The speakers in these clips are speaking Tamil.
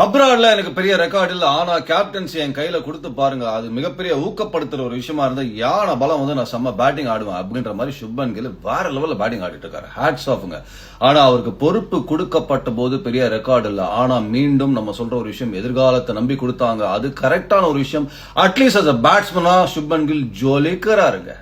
அப்ராட்ல எனக்கு பெரிய ரெக்கார்டு இல்லை. ஆனா கேப்டன்சி என் கையில கொடுத்து பாருங்க. அது மிகப்பெரிய ஊக்கப்படுத்துற ஒரு விஷயமா இருந்தா யானை பலம் வந்து நான் செம்ம பேட்டிங் ஆடுவேன் அப்படின்ற மாதிரி சுப்மன் கில் வேற லெவல்ல பேட்டிங் ஆடிட்டு இருக்காரு. ஹேட்ஸ் ஆஃப்ங்க ஆனா அவருக்கு பொறுப்பு கொடுக்கப்பட்ட போது பெரிய ரெக்கார்டு இல்லை. ஆனா மீண்டும் நம்ம சொல்ற ஒரு விஷயம் எதிர்காலத்தை நம்பி கொடுத்தாங்க. அது கரெக்டான ஒரு விஷயம். அட்லீஸ்ட் அஸ் அ பேட்ஸ்மனா சுப்மன் கில் ஜோலிக்கிறாருங்க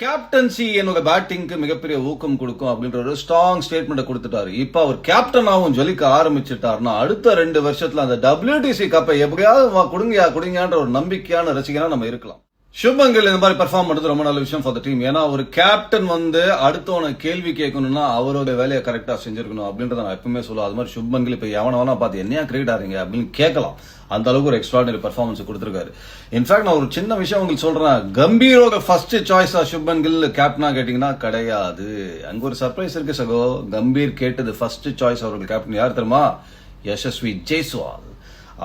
கேப்டன்சி என்னோட பேட்டிங்க்கு மிகப்பெரிய ஊக்கம் கொடுக்கும் அப்படின்ற ஒரு ஸ்ட்ராங் ஸ்டேட்மெண்ட் கொடுத்துட்டாரு. இப்ப அவர் கேப்டனாவும் ஜொலிக்க ஆரம்பிச்சிட்டாருன்னா அடுத்த ரெண்டு வருஷத்துல அந்த டபிள்யூடிசி கப்பை எப்படியாவது கொடுங்கயா கொடுங்கன்ற ஒரு நம்பிக்கையான ரசிகனா நம்ம இருக்கலாம். சுபங்கள் இந்த மாதிரி பெர்ஃபார்ம் பண்றது ரொம்ப நல்ல விஷயம் ஃபார் த டீம் ஏன்னா ஒரு கேப்டன் வந்து அடுத்தவனை கேள்வி கேட்கணும்னா அவரோட வேலையை கரெக்டா செஞ்சிருக்கணும் அப்படின்றத நான் எப்பவுமே சொல்லுவேன். அது மாதிரி சுபங்கள் இப்ப எவன வேணா பார்த்து என்னையா கிரிக்கெட் ஆறீங்க? அப்படின்னு கேட்கலாம். அந்த அளவுக்கு ஒரு எக்ஸ்ட்ராடனரி பர்ஃபார்மன்ஸ் கொடுத்துருக்காரு. இன்ஃபேக்ட் நான் ஒரு சின்ன விஷயம் உங்களுக்கு சொல்றேன். கம்பீரோட ஃபர்ஸ்ட் சாய்ஸா சுப்மன் கில் கேப்டனா கேட்டீங்கன்னா கிடையாது. அங்க ஒரு சர்ப்ரைஸ் இருக்கு சகோ. கம்பீர் கேட்டது ஃபர்ஸ்ட் சாய்ஸ் அவர்கள் கேப்டன் யார் தெரியுமா? யசஸ்வி ஜெய்ஸ்வால்.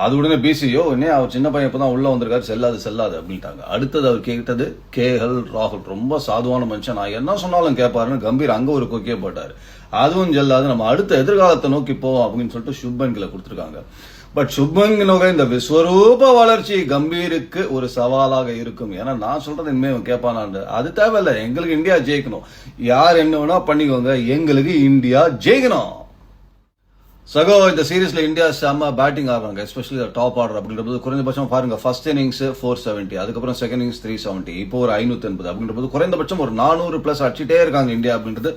அது உடனே பிசியோ என்ன அவர் சின்ன பையன் இப்பதான் உள்ள வந்திருக்காரு. செல்லாது செல்லாது அப்படின்ட்டாங்க. அடுத்தது அவர் கேட்டது கேஎல் ராகுல். ரொம்ப சாதுவான மனுஷன். நான் என்ன சொன்னாலும் கேட்பாருன்னு கம்பீர் அங்க ஒரு கொக்கே போட்டாரு. அதுவும் செல்லாது. நம்ம அடுத்த எதிர்காலத்தை நோக்கி போவோம் அப்படின்னு சொல்லிட்டு சுப்மன் கிளை கொடுத்துருக்காங்க. பட் சுப்மங்கினோக இந்த விஸ்வரூப வளர்ச்சி கம்பீருக்கு ஒரு சவாலாக இருக்கும். ஏன்னா நான் சொல்றது இனிமே அவன் அது தேவையில்ல. எங்களுக்கு இந்தியா ஜெயிக்கணும். யார் என்ன வேணா பண்ணிக்கோங்க. எங்களுக்கு இந்தியா ஜெயிக்கணும். சகோ இந்த சீரீஸ்ல இந்தியா செம்ம பேட்டிங் ஆடுறாங்க. எஸ்பெஷலி டாப் ஆர்டர் அப்படின்றபோது குறைந்தபட்சம் பாருங்க ஃபர்ஸ்ட் இன்னிங்ஸ் ஃபோர் செவன்ட்டி அதுக்கப்புறம் செகண்ட் இன்னிங்ஸ் த்ரீ செவன்ட்டி இப்போ ஒரு ஐநூத்தி எண்பது அப்படின்றபோது குறைந்தபட்சம் ஒரு நானூறு பிளஸ் அடிச்சுட்டே இருக்காங்க இந்தியா அப்படின்றது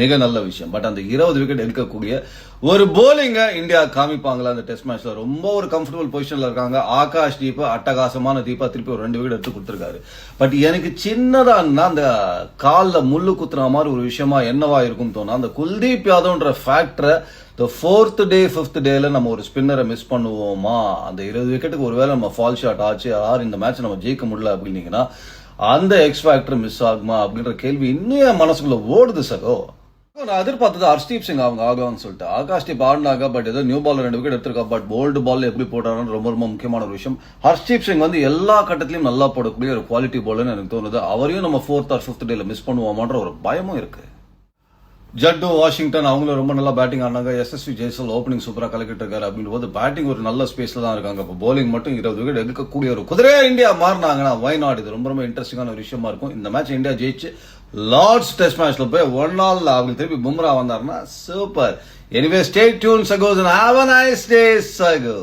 மிக நல்ல விஷயம். பட் அந்த இருபது விக்கெட் எடுக்கக்கூடிய ஒரு போலிங்க இந்தியா காமிப்பாங்களா? அந்த டெஸ்ட் மேட்ச்ல ரொம்ப ஒரு கம்ஃபர்டபுள் பொசிஷன்ல இருக்காங்க. ஆகாஷ் தீபா அட்டகாசமான தீபா திருப்பி ஒரு ரெண்டு விக்கெட் எடுத்து கொடுத்துருக்காரு. பட் எனக்கு சின்னதா அந்த காலில் முள்ளு குத்துற மாதிரி ஒரு விஷயமா என்னவா இருக்கும் தோணும் அந்த குல்தீப் யாதவ்ன்ற ஃபேக்டரை த ஃபோர்த் டே ஃபிஃப்த் டேல நம்ம ஒரு ஸ்பின்னரை மிஸ் பண்ணுவோமா? அந்த இருபது விக்கெட்டுக்கு ஒருவேளை நம்ம ஃபால் ஷாட் ஆச்சு ஆர் இந்த மேட்ச் நம்ம ஜெயிக்க முடியல அப்படின்னீங்கன்னா அந்த எக்ஸ் ஃபேக்டர் மிஸ் ஆகுமா அப்படின்ற கேள்வி இன்னும் என் மனசுக்குள்ள ஓடுது சகோ. நான் எதிர்பார்த்தது ஹர்ஷ்தீப் சிங் அவங்க ஆகலாம்னு சொல்லிட்டு. ஆகாஷ்தீப் ஆடினாங்க பட் ஏதோ நியூ பால் ரெண்டு விக்கெட் எடுத்திருக்கா. பட் போல்டு பால் எப்படி போட்டாருன்னு ரொம்ப ரொம்ப முக்கியமான ஒரு விஷயம். ஹர்ஷ்தீப் சிங் வந்து எல்லா கட்டத்திலையும் நல்லா போடக்கூடிய ஒரு குவாலிட்டி பால்னு எனக்கு தோணுது. அவரையும் நம்ம ஃபோர்த் ஆர் ஃபிஃப்த் டேல மிஸ் பண்ணுவோமான்ற ஒரு பயமும் இருக்கு. ஜட்டு வாஷிங்டன் அவங்களும் ரொம்ப நல்லா பேட்டிங் ஆனாங்க எஸ்எஸ்வி ஜெய்சல் ஓப்பனிங் சூப்பராக கலக்கிட்டு இருக்காரு அப்படின்னு போது பேட்டிங் ஒரு நல்ல ஸ்பேஸில் தான் இருக்காங்க. இப்போ போலிங் மட்டும் இருபது விக்கெட் எடுக்கக்கூடிய ஒரு குதிரையா இந்தியா மாறினாங்கன்னா வை நாட் இது ரொம்ப ரொம்ப இன்ட்ரெஸ்டிங்கான ஒரு விஷயமா இருக்கும். இந்த மேட்ச் இந்தியா ஜெயிச்சு லார்ட்ஸ் டெஸ்ட் மேட்ச்ல போய் ஒன் நாள் அவங்க திருப்பி பும்ரா வந்தாருன்னா சூப்பர் எனிவே ஸ்டே டியூன் சகோஸ் ஹாவ் அ நைஸ் டே சகோ.